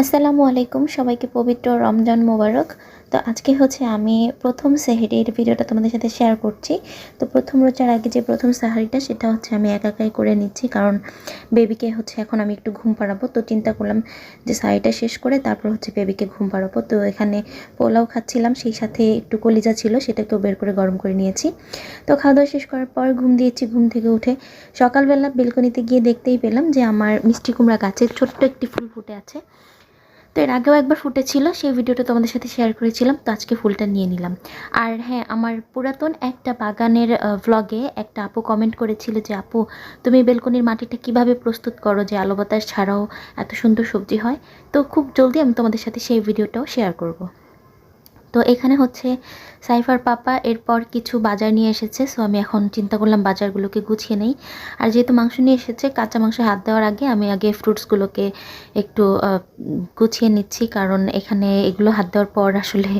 আসসালামু আলাইকুম, সবাইকে পবিত্র রমজান মোবারক। তো আজকে হচ্ছে আমি প্রথম সেহেরির ভিডিওটা তোমাদের সাথে শেয়ার করছি। তো প্রথম রোজার আগে যে প্রথম সাহারিটা, সেটা হচ্ছে আমি একা একাই করে নিচ্ছি, কারণ বেবিকে হচ্ছে এখন আমি একটু ঘুম পাড়াবো। তো চিন্তা করলাম যে সাহারিটা শেষ করে তারপর হচ্ছে বেবিকে ঘুম পাড়াবো। তো এখানে পোলাও খাচ্ছিলাম, সেই সাথে একটু কলিজা ছিল সেটাকেও বের করে গরম করে নিয়েছি। তো খাওয়া দাওয়া শেষ করার পর ঘুম দিয়েছি, ঘুম থেকে উঠে সকালবেলা বেলকনিতে গিয়ে দেখতেই পেলাম যে আমার মিষ্টি কুমড়া গাছের ছোট্ট একটি ফুল ফুটে আছে। তো এর আগেও একবার ফুটেছিল, সেই ভিডিওটা তোমাদের সাথে শেয়ার করেছিলাম, তো আজকে ফুলটা নিয়ে নিলাম। আর হ্যাঁ আমার পুরাতন একটা বাগানের ভ্লগে একটা আপু কমেন্ট করেছিল যে, আপু, তুমি বেলকনির মাটিটা কীভাবে প্রস্তুত করো যে আলো বাতাস ছাড়াও এত সুন্দর সবজি হয়? তো খুব জলদি আমি তোমাদের সাথে সেই ভিডিওটাও শেয়ার করব। তো এখানে হচ্ছে সাইফার পাপা এরপর কিছু বাজার নিয়ে এসেছে সো আমি এখন চিন্তা করলাম বাজারগুলোকে গুছিয়ে নেই। আর যেহেতু মাংস নিয়ে এসেছে, কাঁচা মাংস হাত দেওয়ার আগে আমি আগে ফ্রুটসগুলোকে একটু গুছিয়ে নিচ্ছি, কারণ এখানে এগুলো হাত দেওয়ার পর আসলে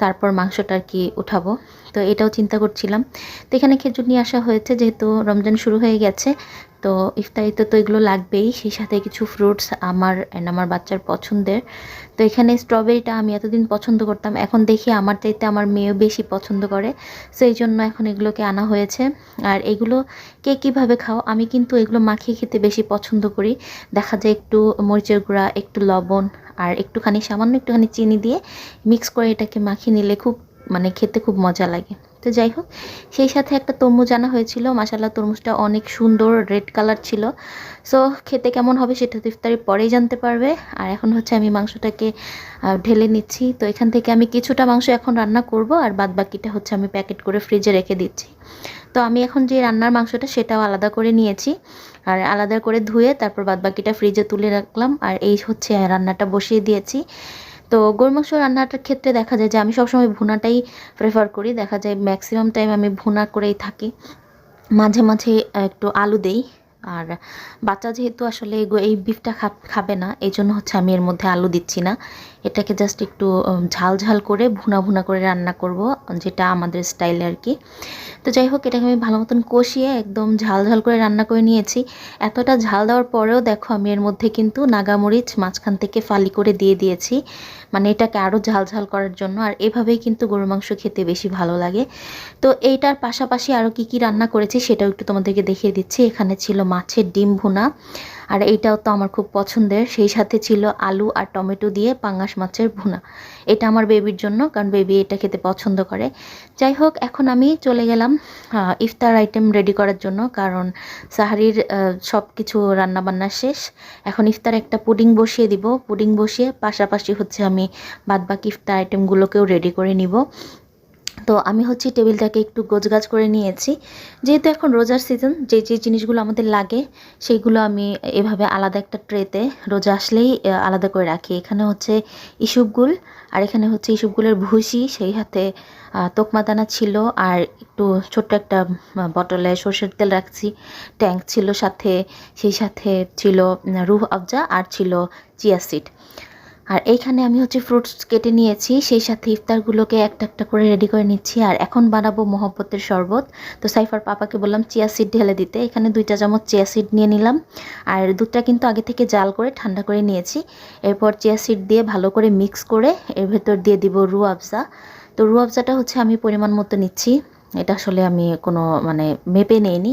তারপর মাংসটা আর কি উঠাবো। তো এটাও চিন্তা করছিলাম। তো এখানে খেজুর নিয়ে আসা হয়েছে, যেহেতু রমজান শুরু হয়ে গেছে তো ইফতারিতে তো এগুলো লাগবেই, সেই সাথে কিছু ফ্রুটস আমার অ্যান্ড আমার বাচ্চার পছন্দের। তো এখানে স্ট্রবেরিটা আমি এতদিন পছন্দ করতাম, এখন দেখি আমার চাইতে আমার মেয়েও বেশি পছন্দ করে সো এই জন্য এখন এগুলোকে আনা হয়েছে। আর এগুলো কে কীভাবে খাও, আমি কিন্তু এগুলো মাখিয়ে খেতে বেশি পছন্দ করি। দেখা যায় একটু মরিচের গুঁড়া, একটু লবণ আর একটুখানি, সামান্য একটুখানি চিনি দিয়ে মিক্স করে এটাকে মাখিয়ে নিলে খুব মানে খেতে খুব মজা লাগে। তো যাই হোক, সেই সাথে একটা তরমুজ আনা হয়েছিল। মাসাল্লাহ তরমুজটা অনেক সুন্দর, রেড কালার ছিল। সো খেতে কেমন হবে সেটা ইফতারির পরেই জানতে পারবে। আর এখন হচ্ছে আমি মাংসটাকে ঢেলে নিচ্ছি। তো এখান থেকে আমি কিছুটা মাংস এখন রান্না করব, আর বাদ বাকিটা হচ্ছে আমি প্যাকেট করে ফ্রিজে রেখে দিচ্ছি। তো আমি এখন যে রান্নার মাংসটা, সেটাও আলাদা করে নিয়েছি। আর আলাদা করে ধুয়ে তারপর বাদ বাকিটা ফ্রিজে তুলে রাখলাম। আর এই হচ্ছে রান্নাটা বসিয়ে দিয়েছি। তো গরু মাংস রান্নাটার ক্ষেত্রে দেখা যায় যে আমি সবসময় ভুনাটাই প্রেফার করি। দেখা যায় ম্যাক্সিমাম টাইম আমি ভুনা করেই থাকি। মাঝে মাঝে একটু আলু দেই। আর বাচ্চা যেহেতু আসলে এই বিফটা খাবে না, এই জন্য হচ্ছে আমি এর মধ্যে আলু দিচ্ছি না। এটাকে জাস্ট একটু ঝাল ঝাল করে ভুনা ভুনা করে রান্না করব, যেটা আমাদের স্টাইলে আর কি। তো যাই হোক, এটাকে আমি ভালো মতন কষিয়ে একদম ঝাল ঝাল করে রান্না করে নিয়েছি। এতটা ঝাল দেওয়ার পরেও দেখো, আমি এর মধ্যে কিন্তু নাগামরিচ মাঝখান থেকে ফালি করে দিয়ে দিয়েছি। মানে এটাকে আরও ঝাল ঝাল করার জন্য, আর এভাবেই কিন্তু গরু মাংস খেতে বেশি ভালো লাগে। তো এইটার পাশাপাশি আরও কি কি রান্না করেছি সেটাও একটু তোমাদেরকে দেখিয়ে দিচ্ছি। এখানে ছিল মাছের ডিম ভুনা। আর এইটাও তো আমার খুব পছন্দের। সেই সাথে ছিল আলু আর টমেটো দিয়ে পাঙ্গাস মাছের ভুনা। এটা আমার বেবির জন্য, কারণ বেবি এটা খেতে পছন্দ করে। যাই হোক, এখন আমি চলে গেলাম ইফতার আইটেম রেডি করার জন্য, কারণ সাহারির সব কিছু রান্নাবান্না শেষ। এখন ইফতার একটা পুডিং বসিয়ে দিব। পুডিং বসিয়ে পাশাপাশি হচ্ছে আমি বাদবাকি ইফতার আইটেমগুলোকেও রেডি করে নিব। তো আমি হচ্ছে টেবিলটাকে একটু গোছগাছ করে নিয়েছি। যেহেতু এখন রোজার সিজন যে যে জিনিসগুলো আমাদের লাগে সেইগুলো আমি এভাবে আলাদা একটা ট্রেতে রোজা আসলেই আলাদা করে রাখি। এখানে হচ্ছে ইসুপগুল আর এখানে হচ্ছে ইসুপগুলের ভুসি, সেই হাতে তোকমাদানা ছিল, আর একটু ছোট্ট একটা বটলে সর্ষের তেল রাখছি। ট্যাঙ্ক ছিল সাথে, সেই সাথে ছিল রুহ আফজা, আর ছিল চিয়া সিড আর এইখানে আমি হচ্ছে ফ্রুটস কেটে নিয়েছি, সেই সাথে ইফতারগুলোকে একটা একটা করে রেডি করে নিচ্ছি। আর এখন বানাবো মহব্বতের শরবত। তো সাইফার পাপাকে বললাম, চিয়া সিড ঢেলে দিতে। এখানে দুইটা চামচ চিয়া সিড নিয়ে নিলাম। আর দুধটা কিন্তু আগে থেকে জাল করে, ঠান্ডা করে নিয়েছি। এরপর চিয়া সিড দিয়ে ভালো করে মিক্স করে এর ভেতর দিয়ে দিব রু আফজা। তো রু আফজাটা হচ্ছে আমি পরিমাণ মতো নিচ্ছি। এটা আসলে আমি কোনো মানে মেপে নেইনি।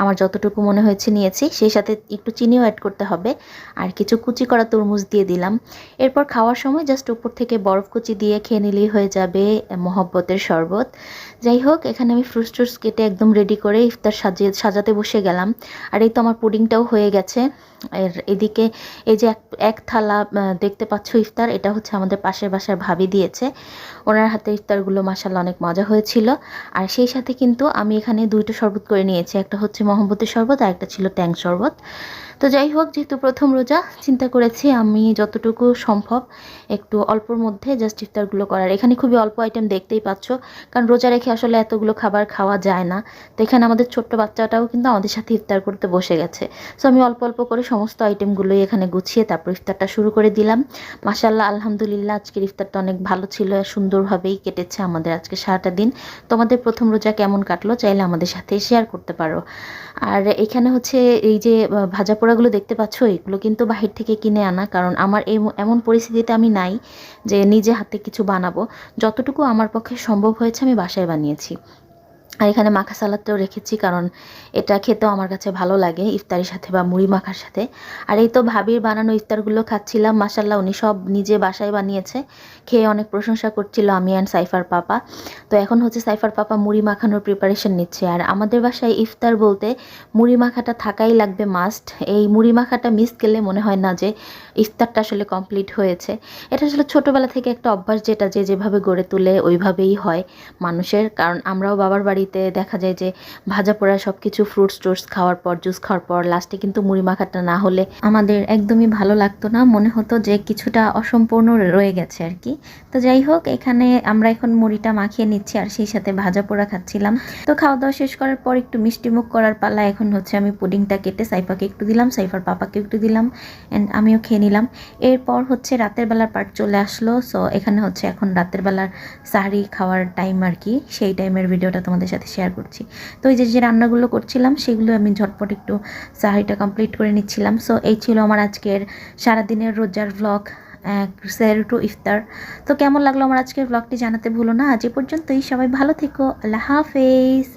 আমার যতটুকু মনে হয়েছে নিয়েছি, সেই সাথে একটু চিনিও অ্যাড করতে হবে। আর কিছু কুচি করা তরমুজ দিয়ে দিলাম। এরপর খাওয়ার সময় জাস্ট উপর থেকে বরফ কুচি দিয়ে খেয়ে নিলেই হয়ে যাবে মহব্বতের শরবত। যাই হোক, এখানে আমি ফ্রুটস ট্রুটস কেটে একদম রেডি করে ইফতার সাজিয়ে সাজাতে বসে গেলাম। আর এই তো আমার পুডিংটাও হয়ে গেছে। এর এদিকে এই যে এক থালা দেখতে পাচ্ছ ইফতার, এটা হচ্ছে আমাদের পাশের বাসার ভাবি দিয়েছে। ওনার হাতে ইফতারগুলো মাসাল্লাহ অনেক মজা হয়েছিল। আর সেই সাথে কিন্তু আমি এখানে দুইটা শরবত করে নিয়েছি। একটা হচ্ছে মহম্মতের শরবত আর একটা ছিল ট্যাং শরবত। তো যাই হোক, যেহেতু প্রথম রোজা, চিন্তা করেছি আমি যতটুকু সম্ভব একটু অল্পর মধ্যে জাস্ট ইফতারগুলো করার। এখানে খুবই অল্প আইটেম দেখতেই পাচ্ছ, কারণ রোজা রেখে আসলে এতগুলো খাবার খাওয়া যায় না। তো এখানে আমাদের ছোট্ট বাচ্চাটাও কিন্তু আমাদের সাথে ইফতার করতে বসে গেছে। সো আমি অল্প অল্প করে সমস্ত আইটেমগুলোই এখানে গুছিয়ে তারপর ইফতারটা শুরু করে দিলাম। মাসাল্লাহ আলহামদুলিল্লাহ, আজকের ইফতারটা অনেক ভালো ছিল সুন্দরভাবেই কেটেছে আমাদের আজকে সারাটা দিন। তোমাদের প্রথম রোজা কেমন কাটলো চাইলে আমাদের সাথে শেয়ার করতে পারো। আর এখানে হচ্ছে এই যে ভাজা পোড়াগুলো দেখতে পাচ্ছ? এগুলো কিন্তু বাহির থেকে কিনে আনা, কারণ আমার এই- এমন পরিস্থিতিতে আমি নাই যে নিজে হাতে কিছু বানাবো। যতটুকু আমার পক্ষে সম্ভব হয়েছে আমি বাসায় বানিয়েছি। আর এখানে মাখা সালাদটাও রেখেছি কারণ এটা খেতেও আমার কাছে ভালো লাগে ইফতারির সাথে বা মুড়ি মাখার সাথে। আর এই তো ভাবির বানানো ইফতারগুলো খাচ্ছিলাম মাসাল্লাহ উনি সব নিজে বাসায় বানিয়েছে, খেয়ে অনেক প্রশংসা করছিল আমি অ্যান্ড সাইফার পাপা। তো এখন হচ্ছে সাইফার পাপা মুড়ি মাখানোর প্রিপারেশন নিচ্ছে। আর আমাদের বাসায় ইফতার বলতে মুড়ি মাখাটা থাকাই লাগবে মাস্ট এই মুড়ি মাখাটা মিস গেলে মনে হয় না যে ইফতারটা আসলে কমপ্লিট হয়েছে। এটা আসলে ছোটোবেলা থেকে একটা অভ্যাস যেটা যে যেভাবে গড়ে তুলে ওইভাবেই হয় মানুষের। কারণ আমরাও বাবার বাড়িতে দেখা যায় যে ভাজা পোড়া সব কিছু ফ্রুটস টুটস খাওয়ার পর জুস খাওয়ার পর লাস্টে কিন্তু মুড়ি মাখাটা না হলে আমাদের একদমই ভালো লাগতো না। মনে হতো যে কিছুটা অসম্পূর্ণ রয়ে গেছে আর কি। তো যাই হোক, এখানে আমরা এখন মুড়িটা মাখিয়ে নিচ্ছি আর সেই সাথে ভাজা পোড়া খাচ্ছিলাম। তো খাওয়া দাওয়া শেষ করার পর একটু মিষ্টি মুখ করার পালা এখন হচ্ছে আমি পুডিংটা কেটে সাইফাকে একটু দিলাম, সাইফার পাপাকে একটু দিলাম অ্যান্ড আমিও খেয়ে নিলাম। এরপর হচ্ছে রাতের বেলার পার্ট চলে আসলো। সো এখানে হচ্ছে এখন রাতের বেলার সাহারি খাওয়ার টাইম আর কি। সেই টাইমের ভিডিওটা তোমাদের সাথে শেয়ার করছি। তো এই যে যে রান্নাগুলো করছিলাম, সেগুলো আমি ঝটপট একটু সাহারিটা কমপ্লিট করে নিচ্ছিলাম। সো এই ছিল আমার আজকের সারাদিনের রোজার ব্লগ সের টু ইফতার। তো কেমন লাগল আমার আজকের ব্লগটি জানাতে ভুলো না। আজ এ পর্যন্তই। সবাই ভালো থেকো। আল্লাহ হাফেজ।